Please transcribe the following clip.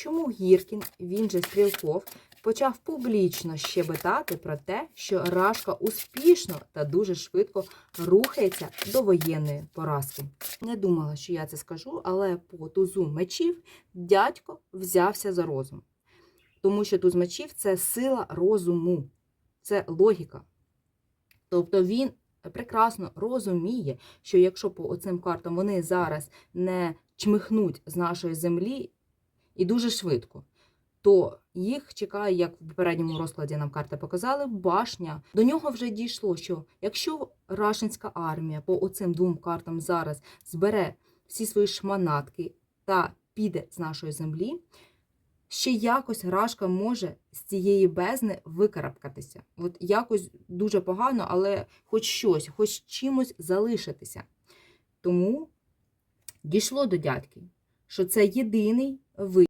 чому Гіркін, він же Стрілков, почав публічно щебетати про те, що Рашка успішно та дуже швидко рухається до воєнної поразки. Не думала, що я це скажу, але по тузу мечів дядько взявся за розум. Тому що туз мечів це сила розуму, це логіка. Тобто він прекрасно розуміє, що якщо по оцим картам вони зараз не чмихнуть з нашої землі і дуже швидко, то їх чекає, як в попередньому розкладі нам карти показали, башня. До нього вже дійшло, що якщо рашинська армія по оцим двом картам зараз збере всі свої шманатки та піде з нашої землі, ще якось Рашка може з цієї бездни викарабкатися. От якось дуже погано, але хоч щось, хоч чимось залишитися. Тому дійшло до дядьки, що це єдиний вихід.